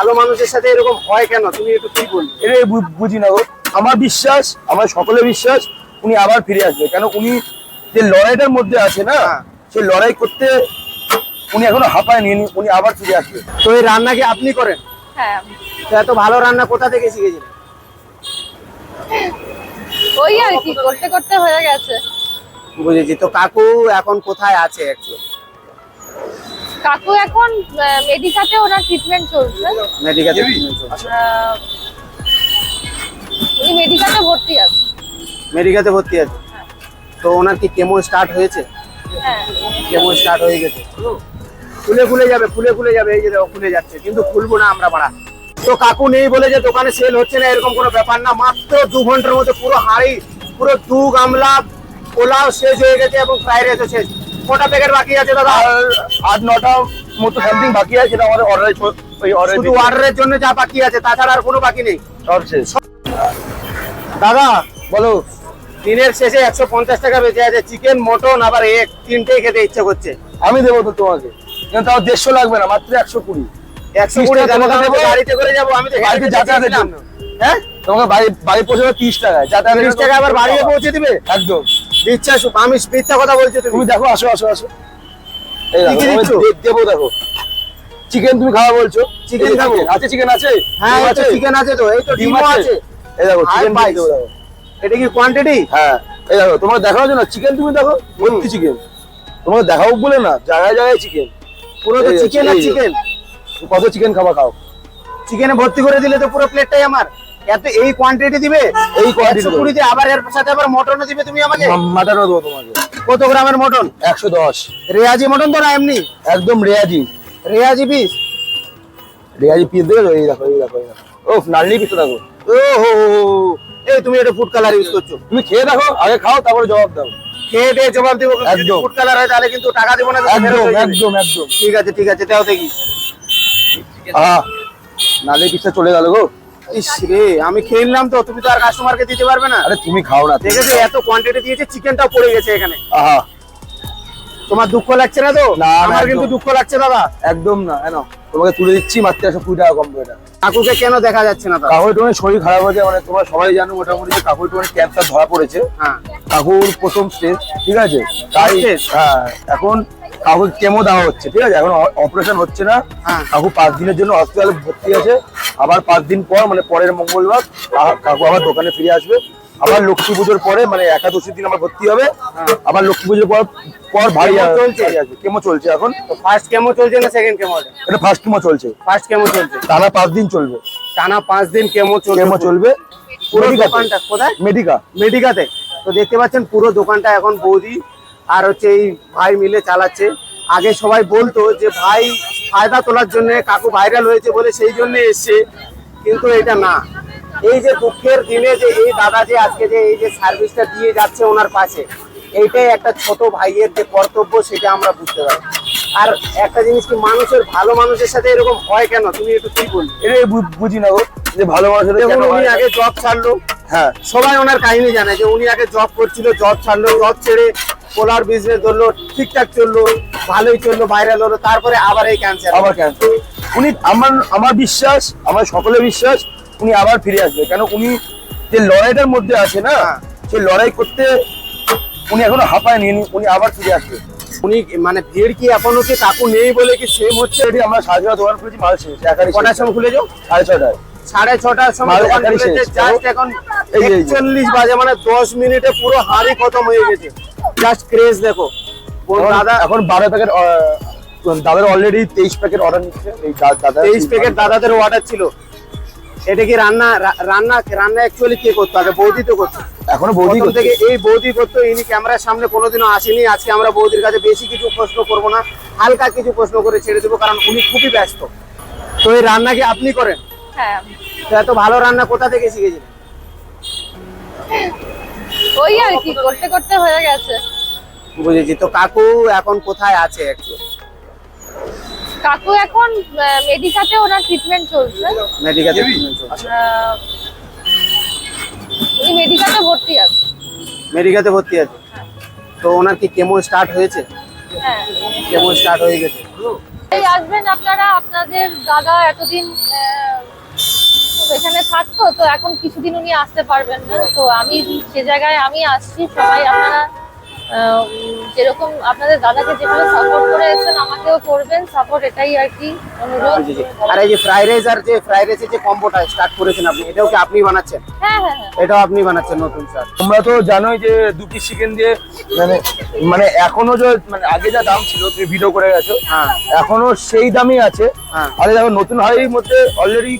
ভালো মানুষের সাথে এরকম হয় কেন? তুমি একটু কি বলবে? এটাই বুঝি না আমার বিশ্বাস আমার সকলের বিশ্বাস উনি আবার ফিরে আসবে। কেন উনি যে লড়াইটার মধ্যে আছে না হ্যাঁ। সেই লড়াই করতে উনি এখনও হাঁপায়নি উনি- উনি আবার ফিরে আসবে। তো এই রান্না কি আপনি করেন? হ্যাঁ তো এত ভালো রান্না কোথা থেকে শিখেছিলেন? ওই আর কি করতে করতে হয়ে গেছে। বুঝেছি। তো কাকু এখন কোথায় আছে অ্যাকচুয়ালি কাকু এখন মেডিকাতে ওনার ট্রিটমেন্ট চলছে। মেডিকেল আহ, উনি মেডিকাতে ভর্তি আছে মেডিকেলে ভর্তি আছে। তো ওনার কি কেমো স্টার্ট হয়েছে? হ্যাঁ। কেমো স্টার্ট হয়ে গেছে। ফুলে ফুলে যাবে ফুলে ফুলে যাবে এই যে দেখো ফুলে যাচ্ছে। কিন্তু ফুলবো না আমরা বাড়া। তো কাকু নেই বলে যে দোকানে সেল হচ্ছে না এরকম কোনো ব্যাপার না। মাত্র দু ঘণ্টার মধ্যে পুরো হাড়ি পুরো দু গামলা পোলাও শেষ হয়ে গেছে এবং ফ্রাইড রাইসও শেষ। কটা প্যাকেট বাকি আছে দাদা। আর আট নটা মতো সামথিং বাকি আছে আমাদের অর্ডার ওই অর্ডার শুধু অর্ডারের জন্য যা বাকি আছে তাছাড়া আর কোনো বাকি নেই। সব শেষ। দাদা বলো দিনের শেষে একশো পঞ্চাশ টাকা বেঁচে আছে চিকেন মটন আবার এক তিনটেই খেতে ইচ্ছে করছে। আমি দেবো তো তোমাকে। কিন্তু তাও দেড়শো লাগবে না মাত্র একশো কুড়ি। একশো কুড়ি। গাড়িতে করে যাব আমি তো হেঁটে যাতায়াতের। জন্য। হ্যাঁ? তোমাকে বাড়ি বাড়ি পৌঁছাবে তিরিশ টাকা যাতায়াত তিরিশ টাকা আবার বাড়িতে পৌঁছে দিবে? একদম। আমি মিথ্যা কথা বলছো তুমি। দেখো আসো আসো আসো। এই দেবো দেখো। চিকেন তুমি খাওয়া বলছো? যে খাব। আছে চিকেন আছে? হ্যাঁ তো চিকেন আছে তো এই তো ডিমও আছে। এই দেখো চিকেন। দেবো দেখো। এটা কি কোয়ান্টিটি হ্যাঁ এই দেখো তোমার দেখানোর জন্য চিকেন তুমি দেখো ভর্তি চিকেন তোমাকে দেখাবো বলে না জায়গায় জায়গায় চিকেন পুরো তো আছে, চিকেন আর চিকেন কত চিকেন খাবা খাও। চিকেনে ভর্তি করে দিলে তো পুরো প্লেটটাই আমার। এত এই কোয়ান্টিটি দিবে? এই দেবে। কুড়িতে আবার এর সাথে আবার মটনও দিবে তুমি আমাকে? মাটারও দেবো তোমাকে। কত গ্রামের মটন? একশো দশ। রেয়াজি মটন তো না এমনি? একদম রেয়াজি। রেয়াজি পিস রেয়াজি পিস দেবে এই দেখো এই দেখো এই দেখো। ও নার্লি পিস দেখো। ও হো। এই তুমি এটা ফুড কালার ইউজ করছ। তুমি খেয়ে দেখো আগে খাও তারপরে জবাব দাও। খেয়ে দিয়ে জবাব দিব। একদম। ফুড কালার হয় তাহলে কিন্তু টাকা দিব না একদম একদম একদম। ঠিক আছে ঠিক আছে তাও দেখি। আহ নার্লি পিসটা চলে গেল গো। ইস রে আমি খেয়ে নিলাম তো তুমি তো আর কাস্টমারকে দিতে পারবে না। আরে তুমি খাও না। দেখেছ এত কোয়ান্টিটি দিয়েছে চিকেনটাও পড়ে গেছে এখানে। আহা। তোমার দুঃখ লাগছে না তো? আমার কিন্তু দুঃখ লাগছে দাদা একদম না কেন? তোমাকে তুলে দিচ্ছি মাত্র একশো কুড়ি টাকা কম এটা। কাকুকে কেন দেখা যাচ্ছে না কাকুর তোমার শরীর খারাপ হয়েছে মানে তোমরা সবাই জানো মোটামুটি যে কাকুর তোমার ক্যান্সার ধরা পড়েছে। হ্যাঁ। কাকুর প্রথম স্টেজ ঠিক আছে? তাই? হ্যাঁ এখন কাকুর কেমো দেওয়া হচ্ছে ঠিক আছে? এখন অপারেশন হচ্ছে না। হ্যাঁ। কাকু পাঁচ দিনের জন্য হসপিটালে ভর্তি আছে। আবার পাঁচ দিন পর মানে পরের মঙ্গলবার কাকু আবার দোকানে ফিরে আসবে। আবার লক্ষ্মী পুজোর পরে মানে একাদশীর দিন আবার ভর্তি হবে। আবার লক্ষ্মী পুজোর পর পর ভারী চলছে? কেমো চলছে এখন? তো ফার্স্ট কেমো চলছে না সেকেন্ড কেমো এটা ফার্স্ট কেমো চলছে? ফার্স্ট কেমো চলছে? টানা পাঁচ দিন চলবে। টানা পাঁচ দিন কেমো চলছে? কেমো চলবে? পুরো। দোকানটা কোথায়? মেডিকা মেডিকাতে তো দেখতে পাচ্ছেন পুরো দোকানটা এখন বৌদি আর হচ্ছে এই ভাই মিলে চালাচ্ছে। আগে সবাই বলতো যে ভাই ফায়দা তোলার জন্য কাকু ভাইরাল হয়েছে বলে সেই জন্য এসছে কিন্তু এটা না। এই যে দুঃখের দিনে যে এই দাদা যে আজকে যে এই যে সার্ভিসটা দিয়ে যাচ্ছে ওনার পাশে এইটাই একটা ছোট ভাইয়ের যে কর্তব্য সেটা আমরা বুঝতে পারি আর একটা জিনিস কি মানুষের ভালো মানুষের সাথে এরকম হয় কেন? তুমি একটু কি বলবে? এটাই বুঝি না গো যে ভালো মানুষের দেখুন উনি আগে জব ছাড়লো। হ্যাঁ। সবাই ওনার কাহিনী জানে যে উনি আগে জব করছিল জব ছাড়লো জব ছেড়ে পোলার বিজনেস ধরলো ঠিকঠাক চলল ভালোই চলল ভাইরাল হলো তারপরে আবার এই ক্যান্সার আবার ক্যান্সার উনি আমার আমার বিশ্বাস আমার সকলের বিশ্বাস উনি আবার ফিরে আসবে। কেন উনি যে লড়াইটার মধ্যে আছে না হ্যাঁ। সেই লড়াই করতে উনি এখনও হাঁপায়নি উনি- উনি আবার ফিরে আসবে। উনি মানে ভিড় কি এখনও কি কাকু নেই বলে কি সেম হচ্ছে? এটি আমরা সাড়ে ছটা দোকান খুলেছি মাল শেষ কটার সময় খুলেছো? সাড়ে ছটায়। সাড়ে ছটার সময় দোকান খুলেছে জাস্ট এখন। একচল্লিশ বাজে মানে দশ মিনিটে পুরো হাড়ি খতম হয়ে গেছে। জাস্ট ক্রেজ দেখো। দাদা এখন বারো প্যাকেট দাদার অলরেডি তেইশ প্যাকেট অর্ডার নিচ্ছে। এই দাদা তেইশ প্যাকেট দাদাদের অর্ডার ছিল। এটা কি রান্না রান্না রান্না অ্যাকচুয়ালি কে করতো? আগে বৌদি তো করতো। এখনও বৌদি। থেকে এই বৌদি করতো ইনি ক্যামেরার সামনে কোনোদিনও আসেনি। আজকে আমরা বৌদির কাছে বেশি কিছু প্রশ্ন করব না। হালকা কিছু প্রশ্ন করে ছেড়ে দেবো কারণ উনি খুবই ব্যস্ত। তো এই রান্না কি আপনি করেন? হ্যাঁ। এত ভালো রান্না কোথা থেকে শিখেছিলেন ওই আর কি করতে করতে হয়ে গেছে। বুঝেছি। তো কাকু এখন কোথায় আছে অ্যাকচুয়ালি কাকু এখন মেডিকাতে ওনার ট্রিটমেন্ট চলছে। মেডিকেল আহ, উনি মেডিকাতে ভর্তি আছে মেডিকেলে ভর্তি আছে? তো ওনার কি কেমো স্টার্ট হয়েছে? হ্যাঁ। কেমো স্টার্ট হয়ে গেছে। এই আসবেন আপনারা আপনাদের দাদা এতদিন আহ, এখানে থাকতো তো এখন কিছুদিন উনি আসতে পারবেন না। তো আমি সে জায়গায় আমি আসছি সবাই আপনারা যেরকম আপনাদের দাদাকে যেভাবে সাপোর্ট করে এসেছেন আমাকেও করবেন সাপোর্ট এটাই আর কি অনুরোধ। আর এই যে ফ্রাইড রাইস আর যে ফ্রাইড রাইসের যে কম্বোটা স্টার্ট করেছেন আপনি এটাও কি আপনি বানাচ্ছেন? হ্যাঁ হ্যাঁ হ্যাঁ। এটাও আপনি বানাচ্ছেন নতুন স্যার তোমরা তো জানোই যে দু পিস চিকেন দিয়ে মানে মানে এখনও যে মানে আগে যা দাম ছিল তুমি ভিডিও করে গেছো হ্যাঁ। এখনও সেই দামই আছে। হ্যাঁ। আরে দেখো নতুন হাইয়ের মধ্যে অলরেডি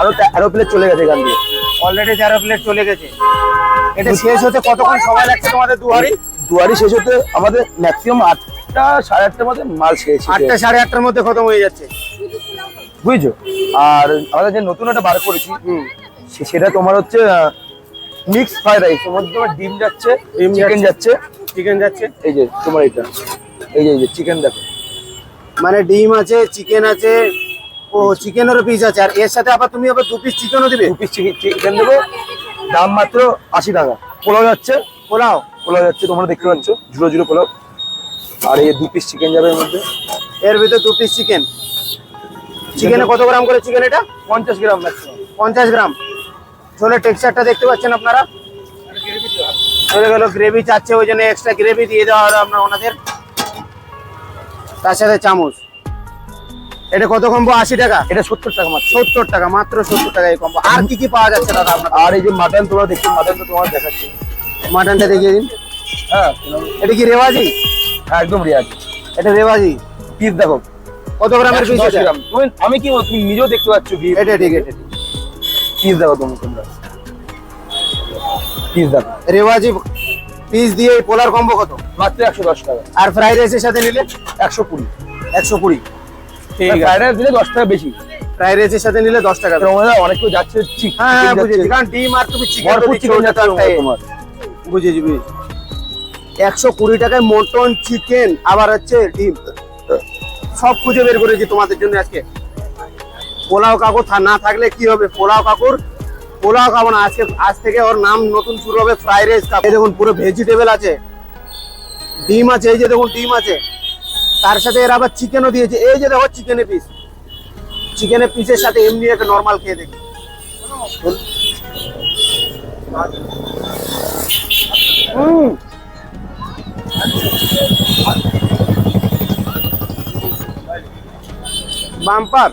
আরও তেরো প্লেট চলে গেছে এখান দিয়ে। অলরেডি তেরো প্লেট চলে গেছে। এটা শেষ হতে কতক্ষণ সময় লাগছে তোমাদের দুয়ারি? দুয়ারি শেষ হতে আমাদের ম্যাক্সিমাম আটটা সাড়ে আটটার মধ্যে মাল শেষ আটটা সাড়ে আটটার মধ্যে খতম হয়ে যাচ্ছে। বুঝছ? আর আমাদের যে নতুন একটা বার করেছি সেটা তোমার হচ্ছে মিক্স ফ্রাইড রাইস তোমার মধ্যে তোমার ডিম যাচ্ছে ডিম চিকেন যাচ্ছে। চিকেন যাচ্ছে। এই যে তোমার এটা এই যে এই যে চিকেন দেখো। মানে ডিম আছে চিকেন আছে ও চিকেনেরও পিস আছে। আর এর সাথে আবার তুমি আবার দু পিস চিকেনও দিবে? দু পিস চিকেন দেবো। দাম মাত্র আশি টাকা। পোলাও যাচ্ছে। পোলাও? পোলাও যাচ্ছে তোমরা দেখতে পাচ্ছ। ঝুড়ো ঝুড়ো পোলাও। আর এই দু পিস চিকেন যাবে এর মধ্যে। এর ভিতরে দু পিস চিকেন চিকেনে কত গ্রাম করে চিকেন এটা? পঞ্চাশ গ্রাম পঞ্চাশ গ্রাম। ছোলে টেক্সচারটা দেখতে পাচ্ছেন আপনারা? চলে গেল গ্রেভি চাচ্ছে ওই জন্য এক্সট্রা গ্রেভি দিয়ে দেওয়া হলো আপনার ওনাদের। তার সাথে চামচ। এটা কত কম্বো? আশি টাকা। এটা সত্তর টাকা মাত্র। সত্তর টাকা মাত্র সত্তর টাকা এই কম্বো। আর কি কি পাওয়া যাচ্ছে দাদা আপনার আর এই যে মাটন তোমরা দেখছ মাটনটা তোমার দেখাচ্ছি। মাটনটা দেখিয়ে দিন। হ্যাঁ। এটা কি রেওয়াজি? হ্যাঁ, একদম রিয়াজ এটা রেওয়াজি? পিস দেখো। কত গ্রামের পিস গ্রাম। তুমি আমি কি তুমি নিজেও দেখতে পাচ্ছ কি? এটা ঠিক এটা ঠিক। পিস দেখো তুমি তোমরা। পিস দেখো। রেওয়াজি পিস দিয়ে এই পোলার কম্বো কত? মাত্র একশো দশ টাকা। আর ফ্রাইড রাইসের সাথে নিলে? একশো কুড়ি। একশো কুড়ি। ফ্রাইড রাইস দিলে দশ টাকা বেশি। ফ্রাইড রাইসের সাথে নিলে দশ টাকা। অনেক কেউ যাচ্ছে হ্যাঁ হ্যাঁ বুঝেছি। কারণ ডিম আর তুমি চিকেন চিকেন যাচ্ছে তোমার। বুঝেছি বুঝেছি। একশো কুড়ি টাকায় মটন চিকেন আবার হচ্ছে ডিম। সব খুঁজে বের করেছি তোমাদের জন্য আজকে। পোলাও কাকু থা- না থাকলে কি হবে? পোলাও কাকুর? পোলাও খাব না। আজকে আজ থেকে ওর নাম নতুন শুরু হবে ফ্রাইড রাইস কাকু। দেখুন পুরো ভেজিটেবল আছে। ডিম আছে এই যে দেখুন ডিম আছে। তার সাথে এর আবার চিকেনও দিয়েছে। এই যে দেখো চিকেনের পিস চিকেনের পিসের সাথে এমনি একটা নর্মাল খেয়ে দেখি। বাম্পার।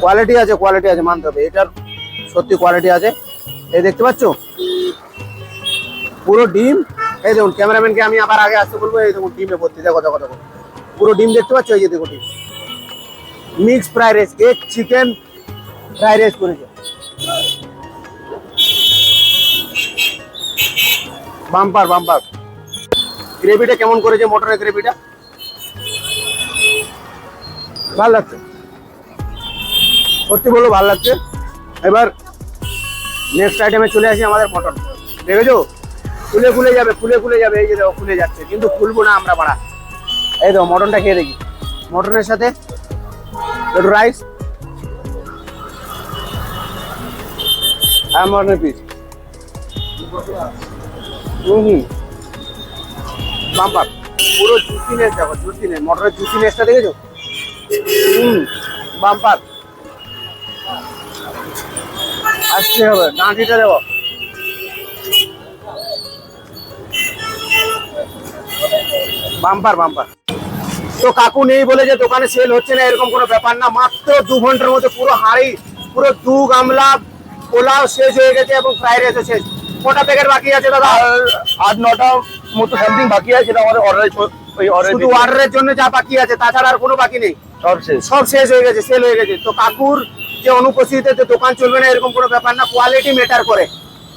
কোয়ালিটি আছে কোয়ালিটি আছে, মানতে হবে। এটার সত্যি কোয়ালিটি আছে। এই দেখতে পাচ্ছ? পুরো ডিম এই দেখুন, ক্যামেরাম্যানকে আমি আবার আগে আসতে বলব, এই দেখুন, ডিমে ভর্তি, দেখো দেখো দেখো। পুরো ডিম দেখতে পাচ্ছ? এই যে দেখো ডিম। মিক্স ফ্রাইড রাইস এক চিকেন ফ্রাইড রাইস করেছে। Bumper bumper. গ্রেভিটা কেমন করেছে? মটনের গ্রেভিটা? ভালো লাগছে? সত্যি বলো ভালো লাগছে। এবার নেক্সট আইটেমে চলে আসি আমাদের মটন। দেখেছ? ফুলে ফুলে যাবে, ফুলে ফুলে যাবে, এই যে দেখো ফুলে যাচ্ছে, কিন্তু ফুলবো না আমরা বাড়া। এই দেখো, মটনটা খেয়ে দেখি। মটনের সাথে একটু রাইস আর মটনের পিস হুম হুম বাম্পার। পুরো জুসিনেস দেখো জুসিনেস মটরের জুসিনেসটা দেখেছ? হুম বাম্পার। আসতে হবে, ডাঁটিটা দেবো বাম্পার বাম্পার। তো কাকু নেই বলে যে দোকানে সেল হচ্ছে না এরকম কোনো ব্যাপার না। মাত্র দু ঘণ্টার মধ্যে পুরো হাঁড়ি পুরো দু গামলা পোলাও শেষ হয়ে গেছে এবং ফ্রাইড রাইসও শেষ। কটা প্যাকেট বাকি আছে দাদা? আট নটা মতো সামথিং বাকি আছে যেটা আমাদের অর্ডার ওই অর্ডার শুধু অর্ডারের জন্য যা বাকি আছে তাছাড়া আর কোনো বাকি নেই। সব শেষ। সব শেষ হয়ে গেছে সেল হয়ে গেছে। তো কাকুর যে অনুপস্থিতিতে যে দোকান চলবে না এরকম কোনো ব্যাপার না কোয়ালিটি ম্যাটার করে।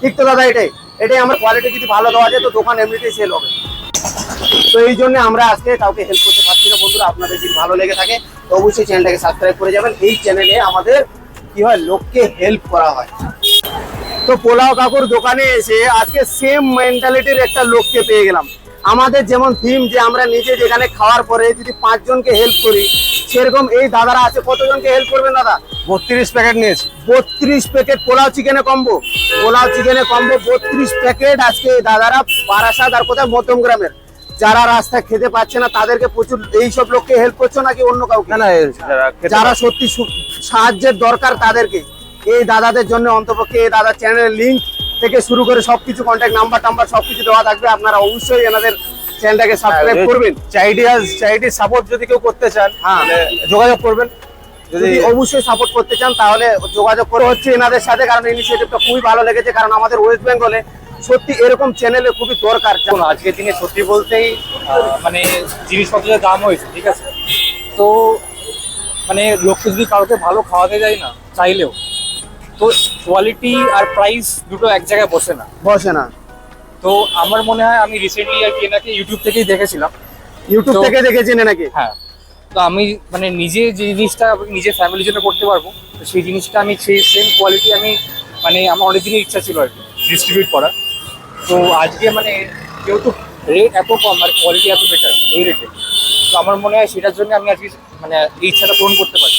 ঠিক তো দাদা এটাই। এটাই আমার কোয়ালিটি যদি ভালো দেওয়া যায় তো দোকান এমনিতেই সেল হবে। তো এই জন্য আমরা আজকে কাউকে হেল্প করতে পারছি না বন্ধুরা আপনাদের যদি ভালো লেগে থাকে তো অবশ্যই চ্যানেলটাকে সাবস্ক্রাইব করে যাবেন। এই চ্যানেলে আমাদের কি হয় লোককে হেল্প করা হয়। তো পোলাও কাকুর দোকানে এসে আজকে সেম মেন্টালিটির একটা লোককে পেয়ে গেলাম। আমাদের যেমন থিম যে আমরা নিজে যেখানে খাওয়ার পরে যদি পাঁচজনকে হেল্প করি সেরকম এই দাদারা আছে কতজনকে হেল্প করবেন দাদা? বত্রিশ প্যাকেট নিয়েছি। বত্রিশ প্যাকেট পোলাও চিকেনে কম্বো পোলাও চিকেনে কম্বো বত্রিশ প্যাকেট আজকে এই দাদারা বারাসাত আর কোথায় মধ্যম গ্রামের। যারা রাস্তায় খেতে পাচ্ছে না তাদেরকে প্রচুর এইসব লোককে হেল্প করছ নাকি অন্য কাউকে? না যারা সত্যি সাহায্যের দরকার তাদেরকে। এই দাদাদের জন্য অন্তপক্ষে এই দাদার চ্যানেলের লিঙ্ক থেকে শুরু করে সবকিছু কন্ট্যাক্ট নাম্বার টাম্বার সবকিছু দেওয়া থাকবে। আপনারা অবশ্যই এনাদের চ্যানেলটাকে সাবস্ক্রাইব হ্যাঁ, করবেন। চ্যারিটি চ্যারিটি সাপোর্ট যদি কেউ করতে চান হ্যাঁ। যোগাযোগ করবেন। যদি অবশ্যই সাপোর্ট করতে চান তাহলে যোগাযোগ করে হচ্ছে এনাদের সাথে কারণ ইনিশিয়েটিভটা খুবই ভালো লেগেছে। কারণ আমাদের ওয়েস্ট বেঙ্গলে সত্যি এরকম চ্যানেলে খুবই দরকার। আজকের দিনে সত্যি বলতেই মানে জিনিসপত্রের দাম হয়েছে ঠিক আছে? তো মানে লোককে যদি কাউকে ভালো খাওয়াতে যায় না চাইলেও তো কোয়ালিটি আর প্রাইস দুটো এক জায়গায় বসে না। বসে না। তো আমার মনে হয় আমি রিসেন্টলি আর কি এনাকে ইউটিউব থেকেই দেখেছিলাম। ইউটিউব থেকে দেখেছেন নাকি হ্যাঁ। তো আমি মানে নিজে যে জিনিসটা আমি নিজের ফ্যামিলির জন্য করতে পারব তো সেই জিনিসটা আমি সেই সেম কোয়ালিটি আমি মানে আমার অনেক দিনের ইচ্ছা ছিল আর কি ডিস্ট্রিবিউট করার। তো আজকে মানে যেহেতু রেট এত কম আর কোয়ালিটি এত বেটার এই রেটে তো আমার মনে হয় সেটার জন্য আমি আজকে মানে ইচ্ছাটা পূরণ করতে পারি